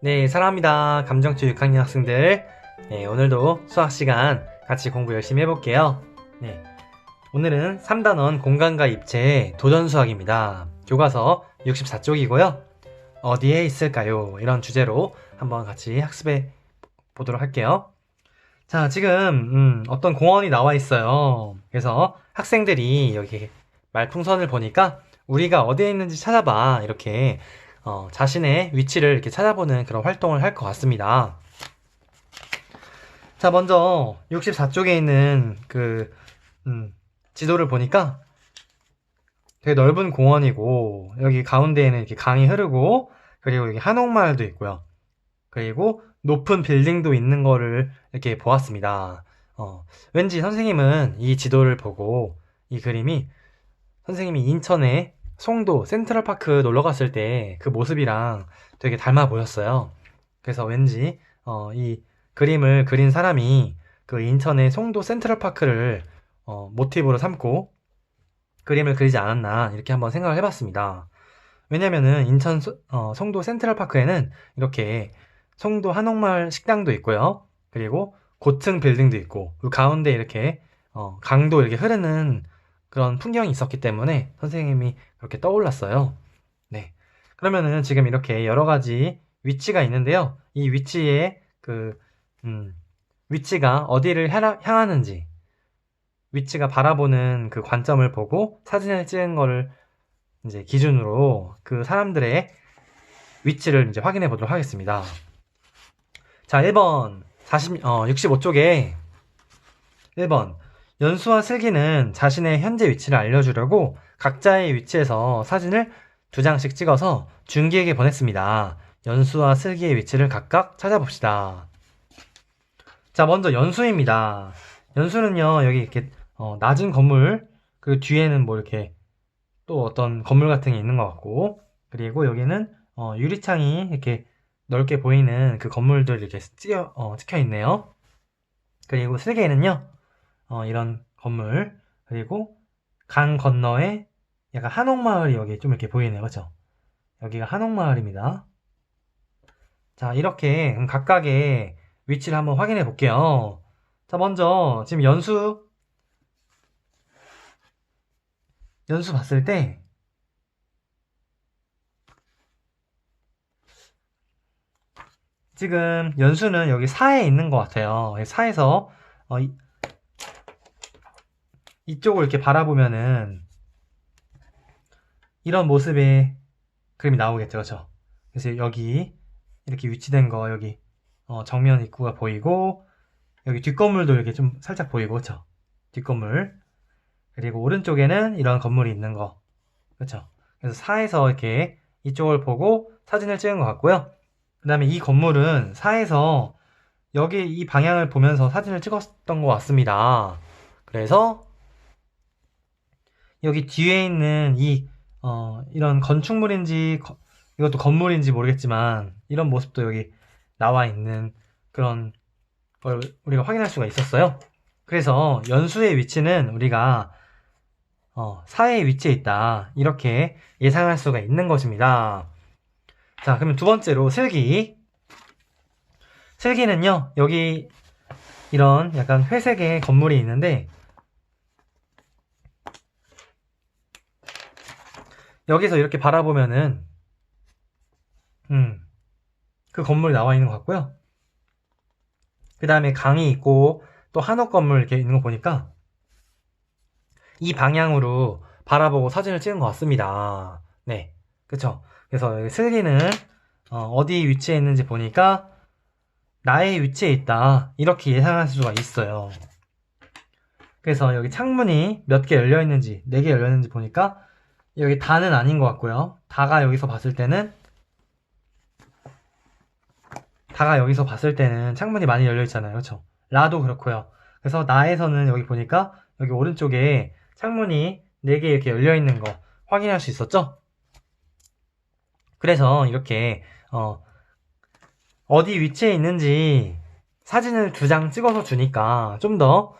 네, 사랑합니다. 감정주 6학년 학생들. 네, 오늘도 수학 시간 같이 공부 열심히 해볼게요. 네. 오늘은 3단원 공간과 입체 도전 수학입니다. 교과서 64쪽이고요. 어디에 있을까요? 이런 주제로 한번 같이 학습해 보도록 할게요. 자, 지금, 음, 어떤 공원이 나와 있어요. 그래서 학생들이 여기 말풍선을 보니까 우리가 어디에 있는지 찾아봐. 이렇게 어, 자신의 위치를 이렇게 찾아보는 그런 활동을 할 것 같습니다. 자, 먼저 64쪽에 있는 그 음, 지도를 보니까 되게 넓은 공원이고 여기 가운데에는 이렇게 강이 흐르고 그리고 여기 한옥마을도 있고요. 그리고 높은 빌딩도 있는 거를 이렇게 보았습니다. 어, 왠지 선생님은 이 지도를 보고 이 그림이 선생님이 인천에 송도 센트럴파크 놀러 갔을 때 그 모습이랑 되게 닮아 보였어요. 그래서 왠지 어, 이 그림을 그린 사람이 그 인천의 송도 센트럴파크를 어, 모티브로 삼고 그림을 그리지 않았나 이렇게 한번 생각을 해봤습니다. 왜냐면은 인천 소- 어, 송도 센트럴파크에는 이렇게 송도 한옥마을 식당도 있고요. 그리고 고층 빌딩도 있고 그 가운데 이렇게 어, 강도 이렇게 흐르는 그런 풍경이 있었기 때문에 선생님이 그렇게 떠올랐어요. 네. 그러면은 지금 이렇게 여러 가지 위치가 있는데요. 이 위치에 그, 음, 위치가 어디를 향하- 향하는지, 위치가 바라보는 그 관점을 보고 사진을 찍은 거를 이제 기준으로 그 사람들의 위치를 이제 확인해 보도록 하겠습니다. 자, 1번, 40, 어, 65쪽에 1번, 연수와 슬기는 자신의 현재 위치를 알려주려고 각자의 위치에서 사진을 두 장씩 찍어서 준기에게 보냈습니다. 연수와 슬기의 위치를 각각 찾아봅시다. 자, 먼저 연수입니다. 연수는요, 여기 이렇게 어, 낮은 건물, 그 뒤에는 뭐 이렇게 또 어떤 건물 같은 게 있는 것 같고, 그리고 여기는 어, 유리창이 이렇게 넓게 보이는 그 건물들 이렇게 찍혀, 어, 찍혀 있네요. 그리고 슬기에는요, 어, 이런 건물, 그리고 강 건너에 약간 한옥마을이 여기 좀 이렇게 보이네요. 그죠? 여기가 한옥마을입니다. 자, 이렇게 그럼 각각의 위치를 한번 확인해 볼게요. 자, 먼저 지금 연수, 연수 봤을 때 지금 연수는 여기 사에 있는 것 같아요. 사에서 어, 이- 이쪽을 이렇게 바라보면은 이런 모습의 그림이 나오겠죠, 그렇죠? 그래서 여기 이렇게 위치된 거 여기 어, 정면 입구가 보이고 여기 뒷건물도 이렇게 좀 살짝 보이고, 그렇죠? 뒷건물 그리고 오른쪽에는 이런 건물이 있는 거, 그렇죠? 그래서 사에서 이렇게 이쪽을 보고 사진을 찍은 것 같고요. 그 다음에 이 건물은 사에서 여기 이 방향을 보면서 사진을 찍었던 것 같습니다. 그래서 여기 뒤에 있는 이, 어, 이런 건축물인지, 거- 이것도 건물인지 모르겠지만, 이런 모습도 여기 나와 있는 그런 걸 우리가 확인할 수가 있었어요. 그래서 연수의 위치는 우리가, 어, 사의 위치에 있다. 이렇게 예상할 수가 있는 것입니다. 자, 그러면 두 번째로 슬기. 슬기는요, 여기 이런 약간 회색의 건물이 있는데, 여기서 이렇게 바라보면은, 음, 그 건물이 나와 있는 것 같고요. 그 다음에 강이 있고, 또 한옥 건물 이렇게 있는 거 보니까, 이 방향으로 바라보고 사진을 찍은 것 같습니다. 네. 그쵸. 그래서 슬기는, 어, 디 위치에 있는지 보니까, 나의 위치에 있다. 이렇게 예상할 수가 있어요. 그래서 여기 창문이 몇 개 열려 있는지, 네개 열려 있는지 보니까, 여기 다는 아닌 것 같고요. 다가 여기서 봤을 때는 다가 여기서 봤을 때는 창문이 많이 열려 있잖아요. 그렇죠? 라도 그렇고요. 그래서 나에서는 여기 보니까 여기 오른쪽에 창문이 4개 이렇게 열려 있는 거 확인할 수 있었죠? 그래서 이렇게 어, 어디 위치에 있는지 사진을 두 장 찍어서 주니까 좀 더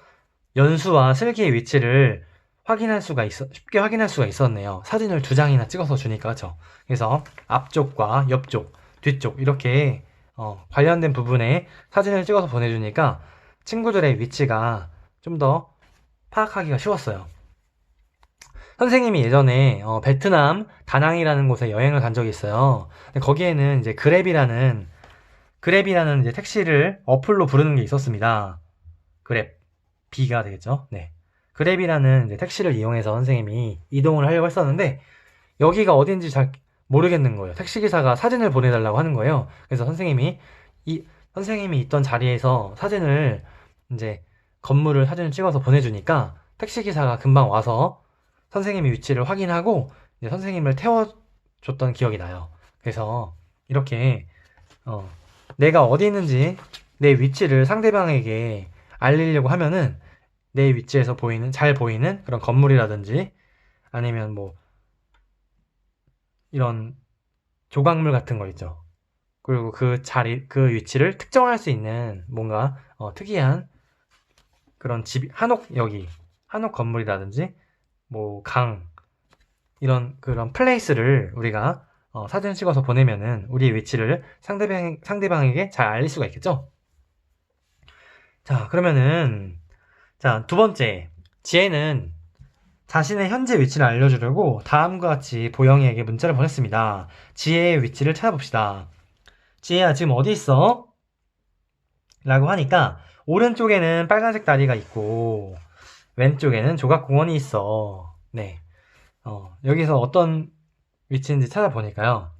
연수와 슬기의 위치를 확인할 수가 있어 쉽게 확인할 수가 있었네요. 사진을 두 장이나 찍어서 주니까 그죠? 그래서 앞쪽과 옆쪽, 뒤쪽 이렇게 어, 관련된 부분에 사진을 찍어서 보내주니까 친구들의 위치가 좀 더 파악하기가 쉬웠어요. 선생님이 예전에 어, 베트남 다낭이라는 곳에 여행을 간 적이 있어요. 거기에는 이제 그랩이라는 그랩이라는 이제 택시를 어플로 부르는 게 있었습니다. 그랩 B가 되겠죠. 네. 그랩이라는 택시를 이용해서 선생님이 이동을 하려고 했었는데 여기가 어딘지 잘 모르겠는 거예요. 택시 기사가 사진을 보내달라고 하는 거예요. 그래서 선생님이 이 선생님이 있던 자리에서 사진을 이제 건물을 사진을 찍어서 보내주니까 택시 기사가 금방 와서 선생님의 위치를 확인하고 이제 선생님을 태워줬던 기억이 나요. 그래서 이렇게 어, 내가 어디 있는지 내 위치를 상대방에게 알리려고 하면은 내 위치에서 보이는 잘 보이는 그런 건물이라든지 아니면 뭐 이런 조각물 같은 거 있죠. 그리고 그 자리 그 위치를 특정할 수 있는 뭔가 어, 특이한 그런 집 한옥 여기 한옥 건물이라든지 뭐 강 이런 그런 플레이스를 우리가 어, 사진 찍어서 보내면은 우리의 위치를 상대방 상대방에게 잘 알릴 수가 있겠죠. 자 그러면은 자 두 번째 지혜는 자신의 현재 위치를 알려주려고 다음과 같이 보영이에게 문자를 보냈습니다. 지혜의 위치를 찾아봅시다. 지혜야 지금 어디 있어? 라고 하니까 오른쪽에는 빨간색 다리가 있고 왼쪽에는 조각공원이 있어. 네. 어, 여기서 어떤 위치인지 찾아보니까요.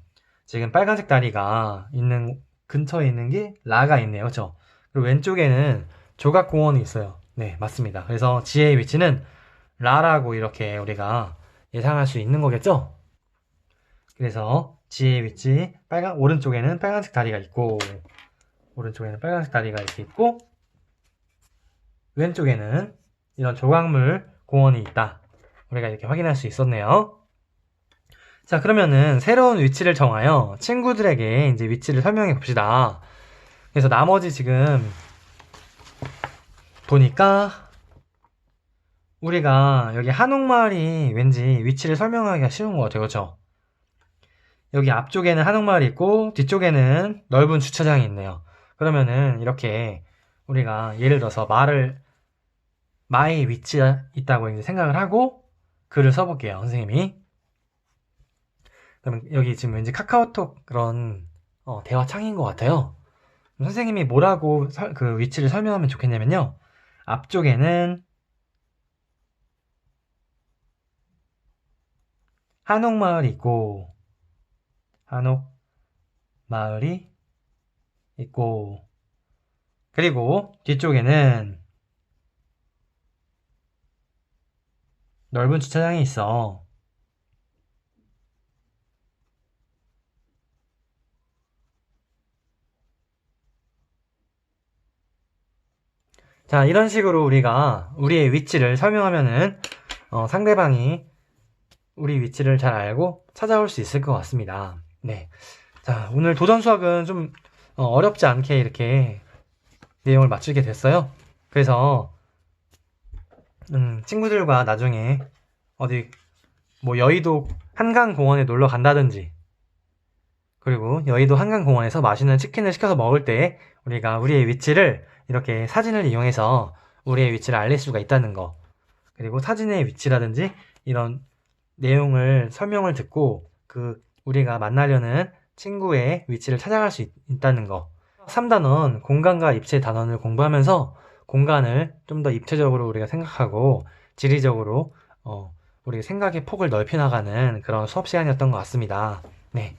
지금 빨간색 다리가 있는 근처에 있는 게 라가 있네요. 그렇죠? 그리고 왼쪽에는 조각공원이 있어요. 네, 맞습니다. 그래서 지혜의 위치는 라라고 이렇게 우리가 예상할 수 있는 거겠죠? 그래서 지혜의 위치 빨간 오른쪽에는 빨간색 다리가 있고 오른쪽에는 빨간색 다리가 이렇게 있고 왼쪽에는 이런 조각물 공원이 있다. 우리가 이렇게 확인할 수 있었네요. 자, 그러면은 새로운 위치를 정하여 친구들에게 이제 위치를 설명해 봅시다. 그래서 나머지 지금 보니까 우리가 여기 한옥마을이 왠지 위치를 설명하기가 쉬운 것 같아요. 그렇죠? 여기 앞쪽에는 한옥마을이 있고 뒤쪽에는 넓은 주차장이 있네요. 그러면은 이렇게 우리가 예를 들어서 말을 마의 위치에 있다고 이제 생각을 하고 글을 써볼게요. 선생님이. 그럼 여기 지금 왠지 카카오톡 그런 어, 대화 창인 것 같아요. 선생님이 뭐라고 설- 그 위치를 설명하면 좋겠냐면요. 앞쪽에는 한옥마을이 있고 한옥마을이 있고 그리고 뒤쪽에는 넓은 주차장이 있어. 자, 이런 식으로 우리가 우리의 위치를 설명하면은 어, 상대방이 우리 위치를 잘 알고 찾아올 수 있을 것 같습니다. 네. 자, 오늘 도전 수학은 좀 어, 어렵지 않게 이렇게 내용을 맞추게 됐어요. 그래서 음, 친구들과 나중에 어디 뭐 여의도 한강 공원에 놀러 간다든지 그리고 여의도 한강공원에서 맛있는 치킨을 시켜서 먹을 때 우리가 우리의 위치를 이렇게 사진을 이용해서 우리의 위치를 알릴 수가 있다는 거 그리고 사진의 위치라든지 이런 내용을 설명을 듣고 그 우리가 만나려는 친구의 위치를 찾아갈 수 있, 있다는 거 3단원 공간과 입체 단원을 공부하면서 공간을 좀 더 입체적으로 우리가 생각하고 지리적으로 어, 우리 생각의 폭을 넓혀 나가는 그런 수업 시간이었던 것 같습니다. 네.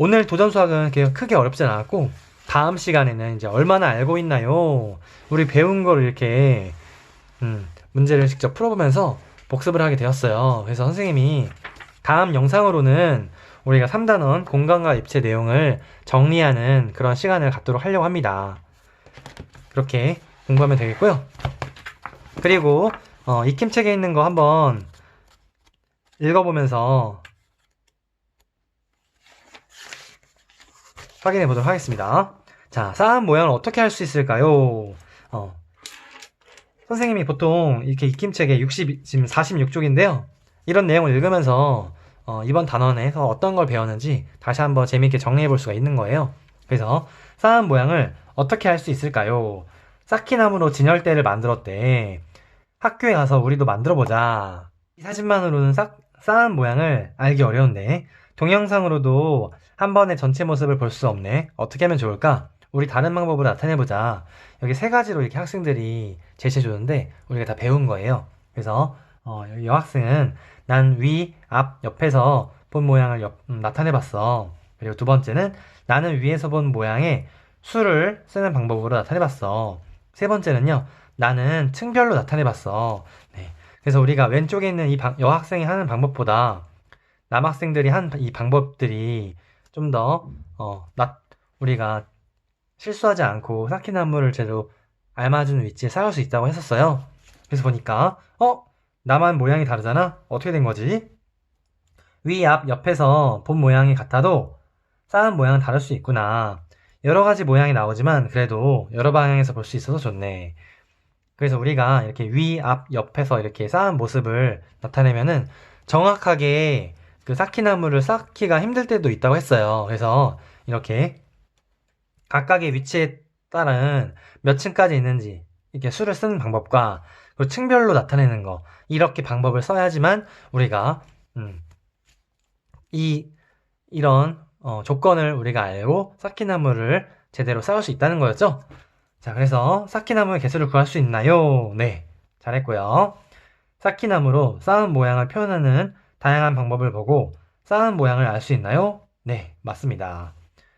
오늘 도전 수학은 크게 어렵진 않았고 다음 시간에는 이제 얼마나 알고 있나요? 우리 배운 걸 이렇게 음, 문제를 직접 풀어보면서 복습을 하게 되었어요. 그래서 선생님이 다음 영상으로는 우리가 3단원 공간과 입체 내용을 정리하는 그런 시간을 갖도록 하려고 합니다. 그렇게 공부하면 되겠고요. 그리고 어, 익힘책에 있는 거 한번 읽어보면서 확인해 보도록 하겠습니다. 자, 쌓은 모양을 어떻게 할 수 있을까요? 어, 선생님이 보통 이렇게 익힘책에 60, 지금 46쪽인데요. 이런 내용을 읽으면서 어, 이번 단원에서 어떤 걸 배웠는지 다시 한번 재미있게 정리해 볼 수가 있는 거예요. 그래서 쌓은 모양을 어떻게 할 수 있을까요? 쌓기나무로 진열대를 만들었대. 학교에 가서 우리도 만들어보자. 이 사진만으로는 쌓, 쌓은 모양을 알기 어려운데 동영상으로도 한 번에 전체 모습을 볼 수 없네. 어떻게 하면 좋을까? 우리 다른 방법으로 나타내보자. 여기 세 가지로 이렇게 학생들이 제시해줬는데 우리가 다 배운 거예요. 그래서 어, 여학생은 난 위, 앞, 옆에서 본 모양을 옆- 음, 나타내봤어. 그리고 두 번째는 나는 위에서 본 모양의 수를 쓰는 방법으로 나타내봤어. 세 번째는요, 나는 층별로 나타내봤어. 네. 그래서 우리가 왼쪽에 있는 이 방- 여학생이 하는 방법보다 남학생들이 한 이 방법들이 좀 더, 어, 나, 우리가 실수하지 않고 쌓기나무를 제대로 알맞은 위치에 쌓을 수 있다고 했었어요. 그래서 보니까, 어? 나만 모양이 다르잖아? 어떻게 된 거지? 위, 앞, 옆에서 본 모양이 같아도 쌓은 모양은 다를 수 있구나. 여러 가지 모양이 나오지만 그래도 여러 방향에서 볼 수 있어서 좋네. 그래서 우리가 이렇게 위, 앞, 옆에서 이렇게 쌓은 모습을 나타내면은 정확하게 그 쌓기나무를 쌓기가 힘들 때도 있다고 했어요. 그래서 이렇게 각각의 위치에 따른 몇 층까지 있는지 이렇게 수를 쓰는 방법과 그리고 층별로 나타내는 거 이렇게 방법을 써야지만 우리가 음, 이 이런 어, 조건을 우리가 알고 쌓기나무를 제대로 쌓을 수 있다는 거였죠. 자, 그래서 쌓기나무의 개수를 구할 수 있나요? 네, 잘했고요. 쌓기나무로 쌓은 모양을 표현하는 다양한 방법을 보고 쌓은 모양을 알 수 있나요? 네, 맞습니다.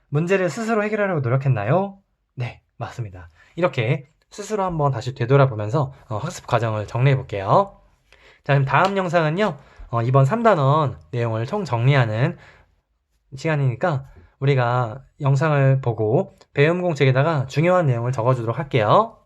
문제를 스스로 해결하려고 노력했나요? 네, 맞습니다. 이렇게 스스로 한번 다시 되돌아보면서 어, 학습 과정을 정리해 볼게요. 자, 그럼 다음 영상은요, 어, 이번 3단원 내용을 총 정리하는 시간이니까 우리가 영상을 보고 배움 공책에다가 중요한 내용을 적어주도록 할게요.